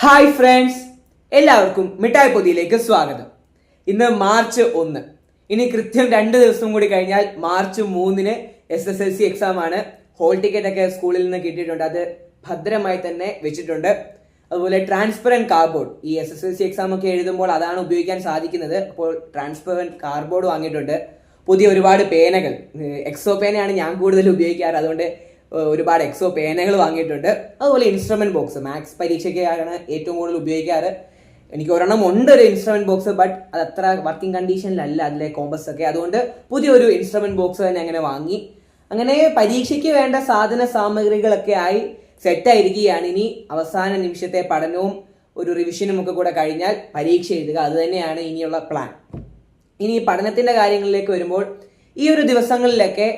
Hi friends എല്ലാവർക്കും മിഠായി പൊതിയിലേക്ക് സ്വാഗതം. ഇന്ന് മാർച്ച് ഒന്ന്. ഇനി കൃത്യം രണ്ട് ദിവസം കൂടി കഴിഞ്ഞാൽ മാർച്ച് മൂന്നിന് S S L C exam ആണ്. ഹോൾ ടിക്കറ്റ് ഒക്കെ സ്കൂളിൽ നിന്ന് കിട്ടിയിട്ടുണ്ട്. അത് ഭദ്രമായി തന്നെ വെച്ചിട്ടുണ്ട്. അതുപോലെ ട്രാൻസ്പെറന്റ് കാർഡ്ബോർഡ് ഈ S S L C exam ഒക്കെ എഴുതുമ്പോൾ അതാണ് ഉപയോഗിക്കാൻ സാധിക്കുന്നത്. അപ്പോൾ ട്രാൻസ്പെറന്റ് കാർഡ്ബോർഡ് വാങ്ങിയിട്ടുണ്ട്. പുതിയ ഒരുപാട് പേനകൾ. എക്സോ പേനയാണ് ഞാൻ കൂടുതൽ ഉപയോഗിക്കാറ്. അതുകൊണ്ട് ഒരുപാട് എക്സോ പേനകൾ വാങ്ങിയിട്ടുണ്ട്. അതുപോലെ ഇൻസ്ട്രുമെന്റ് ബോക്സ് മാത്സ് പരീക്ഷയ്ക്കാണ് ഏറ്റവും കൂടുതൽ ഉപയോഗിക്കാറ്. എനിക്ക് ഒരെണ്ണം ഉണ്ട് ഒരു ഇൻസ്ട്രുമെന്റ് ബോക്സ് ബട്ട് അത് അത്ര വർക്കിംഗ് കണ്ടീഷനിലല്ല അതിലെ കോമ്പസ് ഒക്കെ. അതുകൊണ്ട് പുതിയൊരു ഇൻസ്ട്രുമെന്റ് ബോക്സ് തന്നെ അങ്ങനെ വാങ്ങി. അങ്ങനെ പരീക്ഷയ്ക്ക് വേണ്ട സാധന സാമഗ്രികളൊക്കെ ആയി സെറ്റായിരിക്കുകയാണ് ഇനി അവസാന നിമിഷത്തെ പഠനവും ഒരു റിവിഷനും ഒക്കെ കൂടെ കഴിഞ്ഞാൽ പരീക്ഷ എഴുതുക. അത് തന്നെയാണ് ഇനിയുള്ള പ്ലാൻ ഇനി പഠനത്തിന്റെ കാര്യങ്ങളിലേക്ക് വരുമ്പോൾ ഈ ഒരു ദിവസങ്ങളിലൊക്കെ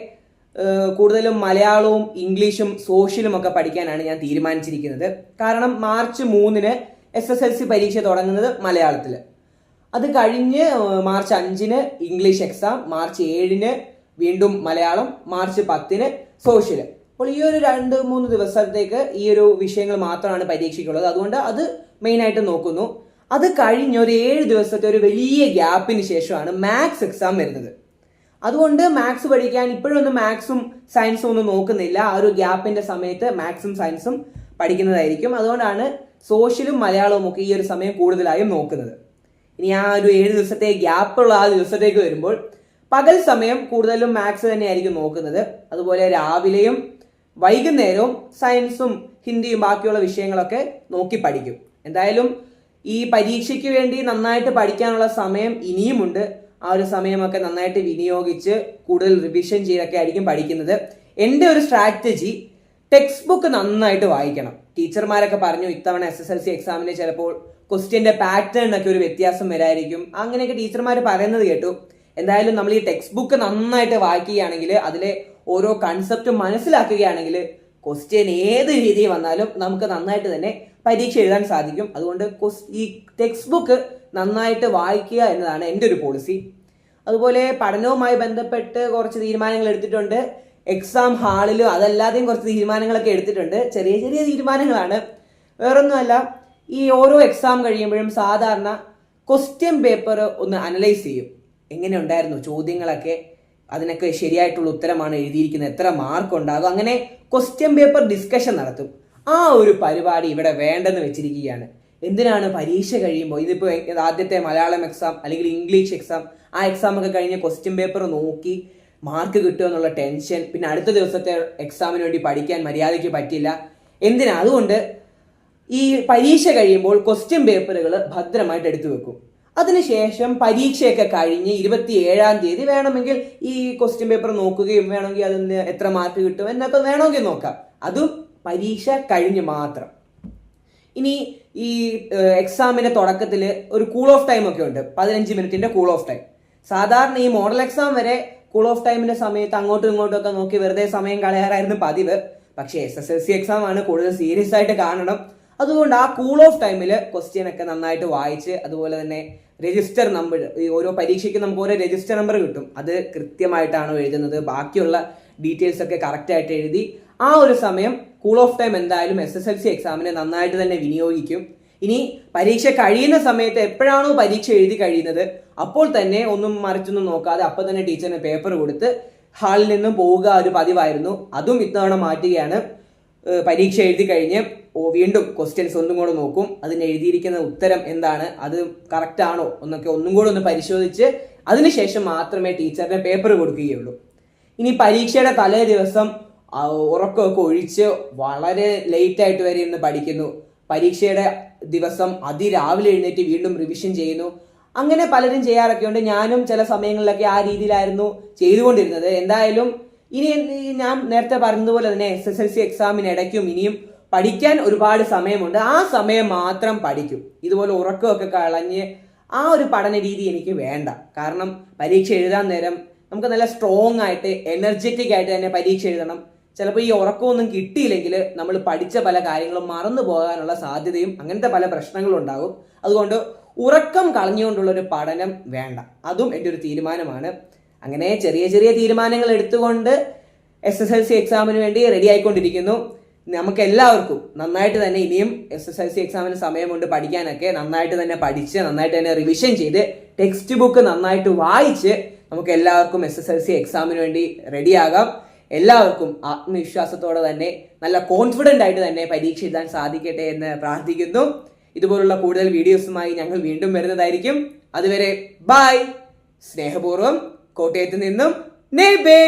കൂടുതലും മലയാളവും ഇംഗ്ലീഷും സോഷ്യലും ഒക്കെ പഠിക്കാനാണ് ഞാൻ തീരുമാനിച്ചിരിക്കുന്നത്. കാരണം മാർച്ച് മൂന്നിന് എസ് എസ് എൽ സി പരീക്ഷ തുടങ്ങുന്നത് മലയാളത്തിൽ അത് കഴിഞ്ഞ് മാർച്ച് അഞ്ചിന് ഇംഗ്ലീഷ് എക്സാം മാർച്ച് ഏഴിന് വീണ്ടും മലയാളം മാർച്ച് പത്തിന് സോഷ്യൽ അപ്പോൾ ഈ ഒരു രണ്ട് മൂന്ന് ദിവസത്തേക്ക് ഈ ഒരു വിഷയങ്ങൾ മാത്രമാണ് പരീക്ഷയ്ക്കുള്ളത്. അതുകൊണ്ട് അത് മെയിനായിട്ട് നോക്കുന്നു. അത് കഴിഞ്ഞ് ഒരു ഏഴ് ദിവസത്തെ ഒരു വലിയ ഗ്യാപ്പിന് ശേഷമാണ് മാത്സ് എക്സാം വരുന്നത്. അതുകൊണ്ട് മാത്സ് പഠിക്കാൻ ഇപ്പോഴൊന്നും മാത്സും സയൻസും ഒന്നും നോക്കുന്നില്ല. ആ ഒരു ഗ്യാപ്പിന്റെ സമയത്ത് മാത്സും സയൻസും പഠിക്കുന്നതായിരിക്കും. അതുകൊണ്ടാണ് സോഷ്യലും മലയാളവും ഒക്കെ ഈ ഒരു സമയം കൂടുതലായും നോക്കുന്നത്. ഇനി ആ ഒരു ഏഴ് ദിവസത്തെ ഗ്യാപ്പുള്ള ആ ദിവസത്തേക്ക് വരുമ്പോൾ പകൽ സമയം കൂടുതലും മാത്സ് തന്നെയായിരിക്കും നോക്കുന്നത്. അതുപോലെ രാവിലെയും വൈകുന്നേരവും സയൻസും ഹിന്ദിയും ബാക്കിയുള്ള വിഷയങ്ങളൊക്കെ നോക്കി പഠിക്കും. എന്തായാലും ഈ പരീക്ഷയ്ക്ക് വേണ്ടി നന്നായിട്ട് പഠിക്കാനുള്ള സമയം ഇനിയുമുണ്ട്. ആ ഒരു സമയമൊക്കെ നന്നായിട്ട് വിനിയോഗിച്ച് കൂടുതൽ റിവിഷൻ ചെയ്തൊക്കെ ആയിരിക്കും പഠിക്കുന്നത്. എന്റെ ഒരു സ്ട്രാറ്റജി ടെക്സ്റ്റ് ബുക്ക് നന്നായിട്ട് വായിക്കണം. ടീച്ചർമാരൊക്കെ പറഞ്ഞു ഇത്തവണ എസ് എസ് എൽ സി എക്സാമിന് ചിലപ്പോൾ ക്വസ്റ്റ്യന്റെ പാറ്റേണിനൊക്കെ ഒരു വ്യത്യാസം വരായിരിക്കും. അങ്ങനെയൊക്കെ ടീച്ചർമാർ പറയുന്നത് കേട്ടു. എന്തായാലും നമ്മൾ ഈ ടെക്സ്റ്റ് ബുക്ക് നന്നായിട്ട് വായിക്കുകയാണെങ്കിൽ അതിലെ ഓരോ കൺസെപ്റ്റ് മനസ്സിലാക്കുകയാണെങ്കിൽ ക്വസ്റ്റ്യൻ ഏത് രീതിയിൽ വന്നാലും നമുക്ക് നന്നായിട്ട് തന്നെ പരീക്ഷ എഴുതാൻ സാധിക്കും. അതുകൊണ്ട് ഈ ടെക്സ്റ്റ് ബുക്ക് നന്നായിട്ട് വായിക്കുക എന്നതാണ് എന്റെ ഒരു പോളിസി അതുപോലെ പഠനവുമായി ബന്ധപ്പെട്ട് കുറച്ച് തീരുമാനങ്ങൾ എടുത്തിട്ടുണ്ട്. എക്സാം ഹാളിലും അതല്ലാതെയും കുറച്ച് തീരുമാനങ്ങളൊക്കെ എടുത്തിട്ടുണ്ട്. ചെറിയ ചെറിയ തീരുമാനങ്ങളാണ്. വേറൊന്നുമല്ല ഈ ഓരോ എക്സാം കഴിയുമ്പോഴും സാധാരണ ക്വസ്റ്റ്യൻ പേപ്പർ ഒന്ന് അനലൈസ് ചെയ്യും. എങ്ങനെ ഉണ്ടായിരുന്നു ചോദ്യങ്ങളൊക്കെ? അതിനൊക്കെ ശരിയായിട്ടുള്ള ഉത്തരമാണ് എഴുതിയിരിക്കുന്നത്. എത്ര മാർക്ക് ഉണ്ടാകും? അങ്ങനെ ക്വസ്റ്റ്യൻ പേപ്പർ ഡിസ്കഷൻ നടത്തും. ആ ഒരു പരിപാടി ഇവിടെ വേണ്ടെന്ന് വെച്ചിരിക്കുകയാണ്. എന്തിനാണ് പരീക്ഷ കഴിയുമ്പോൾ ഇതിപ്പോൾ ആദ്യത്തെ മലയാളം എക്സാം അല്ലെങ്കിൽ ഇംഗ്ലീഷ് എക്സാം ആ എക്സാം ഒക്കെ കഴിഞ്ഞ് ക്വസ്റ്റ്യൻ പേപ്പർ നോക്കി മാർക്ക് കിട്ടുക എന്നുള്ള ടെൻഷൻ പിന്നെ അടുത്ത ദിവസത്തെ എക്സാമിന് വേണ്ടി പഠിക്കാൻ മര്യാദയ്ക്ക് പറ്റില്ല. എന്തിനാ? അതുകൊണ്ട് ഈ പരീക്ഷ കഴിയുമ്പോൾ ക്വസ്റ്റ്യൻ പേപ്പറുകൾ ഭദ്രമായിട്ട് എടുത്തു വെക്കും. അതിനുശേഷം പരീക്ഷയൊക്കെ കഴിഞ്ഞ് ഇരുപത്തി ഏഴാം തീയതി വേണമെങ്കിൽ ഈ ക്വസ്റ്റ്യൻ പേപ്പർ നോക്കുകയും വേണമെങ്കിൽ അതിന് എത്ര മാർക്ക് കിട്ടും എന്നൊക്കെ വേണമെങ്കിൽ നോക്കാം. അതും പരീക്ഷ കഴിഞ്ഞ് മാത്രം. ഇനി ഈ എക്സാമിന്റെ തുടക്കത്തിൽ ഒരു കൂൾ ഓഫ് ടൈം ഒക്കെ ഉണ്ട്. പതിനഞ്ച് മിനിറ്റിന്റെ കൂൾ ഓഫ് ടൈം സാധാരണ ഈ മോഡൽ എക്സാം വരെ കൂൾ ഓഫ് ടൈമിന്റെ സമയത്ത് അങ്ങോട്ടും ഇങ്ങോട്ടും ഒക്കെ നോക്കി വെറുതെ സമയം കളയാറായിരുന്നു പതിവ്. പക്ഷേ S S L C exam ആണ് കൂടുതൽ സീരിയസ് ആയിട്ട് കാണണം. അതുകൊണ്ട് ആ കൂൾ ഓഫ് ടൈമിൽ ക്വസ്റ്റ്യൻ ഒക്കെ നന്നായിട്ട് വായിച്ച് അതുപോലെ തന്നെ രജിസ്റ്റർ നമ്പർ ഈ ഓരോ പരീക്ഷയ്ക്ക് നമുക്ക് ഓരോ രജിസ്റ്റർ നമ്പർ കിട്ടും. അത് കൃത്യമായിട്ടാണോ എഴുതുന്നത്. ബാക്കിയുള്ള ഡീറ്റെയിൽസ് ഒക്കെ കറക്റ്റായിട്ട് എഴുതി ആ ഒരു സമയം കൂൾ ഓഫ് ടൈം എന്തായാലും എസ് എസ് എൽ സി എക്സാമിനെ നന്നായിട്ട് തന്നെ വിനിയോഗിക്കും. ഇനി പരീക്ഷ കഴിയുന്ന സമയത്ത് എപ്പോഴാണോ പരീക്ഷ എഴുതി കഴിയുന്നത് അപ്പോൾ തന്നെ ഒന്നും മറിച്ചൊന്നും നോക്കാതെ അപ്പോൾ തന്നെ ടീച്ചറിന് പേപ്പർ കൊടുത്ത് ഹാളിൽ നിന്നും പോവുക ഒരു പതിവായിരുന്നു. അതും ഇത്തവണ മാറ്റുകയാണ്. പരീക്ഷ എഴുതി കഴിഞ്ഞ് വീണ്ടും ക്വസ്റ്റ്യൻസ് ഒന്നും കൂടെ നോക്കും. അതിന് എഴുതിയിരിക്കുന്ന ഉത്തരം എന്താണ്? അത് കറക്റ്റ് ആണോ? എന്നൊക്കെ ഒന്നും കൂടെ ഒന്ന് പരിശോധിച്ച് അതിനുശേഷം മാത്രമേ ടീച്ചറിന് പേപ്പർ കൊടുക്കുകയുള്ളൂ. ഇനി പരീക്ഷയുടെ തലേ ദിവസം ഉറക്കമൊക്കെ ഒഴിച്ച് വളരെ ലേറ്റ് ആയിട്ട് വരെ ഇരുന്ന് പഠിക്കുന്നു. പരീക്ഷയുടെ ദിവസം അതിരാവിലെ എഴുന്നേറ്റ് വീണ്ടും റിവിഷൻ ചെയ്യുന്നു. അങ്ങനെ പലരും ചെയ്യാറൊക്കെ ഉണ്ട് ഞാനും ചില സമയങ്ങളിലൊക്കെ ആ രീതിയിലായിരുന്നു ചെയ്തുകൊണ്ടിരുന്നത്. എന്തായാലും ഇനി ഞാൻ നേരത്തെ പറഞ്ഞതുപോലെ തന്നെ എസ് എസ് എൽ സി എക്സാമിന് ഇടയ്ക്കും ഇനിയും പഠിക്കാൻ ഒരുപാട് സമയമുണ്ട്. ആ സമയം മാത്രം പഠിക്കും. ഇതുപോലെ ഉറക്കമൊക്കെ കളഞ്ഞ് ആ ഒരു പഠന രീതി എനിക്ക് വേണ്ട. കാരണം പരീക്ഷ എഴുതാൻ നേരം നമുക്ക് നല്ല സ്ട്രോങ് ആയിട്ട് എനർജറ്റിക് ആയിട്ട് തന്നെ പരീക്ഷ എഴുതണം. ചിലപ്പോൾ ഈ ഉറക്കമൊന്നും കിട്ടിയില്ലെങ്കിൽ നമ്മൾ പഠിച്ച പല കാര്യങ്ങളും മറന്നു പോകാനുള്ള സാധ്യതയും അങ്ങനത്തെ പല പ്രശ്നങ്ങളും ഉണ്ടാകും. അതുകൊണ്ട് ഉറക്കം കളഞ്ഞുകൊണ്ടുള്ള ഒരു പഠനം വേണ്ട. അതും എന്റെ ഒരു തീരുമാനമാണ്. അങ്ങനെ ചെറിയ ചെറിയ തീരുമാനങ്ങൾ എടുത്തുകൊണ്ട് എസ് എസ് എൽ സി എക്സാമിന് വേണ്ടി റെഡി ആയിക്കൊണ്ടിരിക്കുന്നു. നമുക്ക് എല്ലാവർക്കും നന്നായിട്ട് തന്നെ ഇനിയും എസ് എസ് എൽ സി എക്സാമിന് സമയമുണ്ട് പഠിക്കാനൊക്കെ. നന്നായിട്ട് തന്നെ പഠിച്ച് നന്നായിട്ട് തന്നെ റിവിഷൻ ചെയ്ത് ടെക്സ്റ്റ് ബുക്ക് നന്നായിട്ട് വായിച്ച് നമുക്ക് എല്ലാവർക്കും എസ് എസ് എൽ സി എക്സാമിന് വേണ്ടി റെഡിയാകാം എല്ലാവർക്കും ആത്മവിശ്വാസത്തോടെ തന്നെ നല്ല കോൺഫിഡന്റ് ആയിട്ട് തന്നെ പരീക്ഷ എഴുതാൻ സാധിക്കട്ടെ എന്ന് പ്രാർത്ഥിക്കുന്നു. ഇതുപോലുള്ള കൂടുതൽ വീഡിയോസുമായി ഞങ്ങൾ വീണ്ടും വരുന്നതായിരിക്കും. അതുവരെ ബായ് സ്നേഹപൂർവം കോട്ടയത്ത് നിന്നും നെയ്ബേ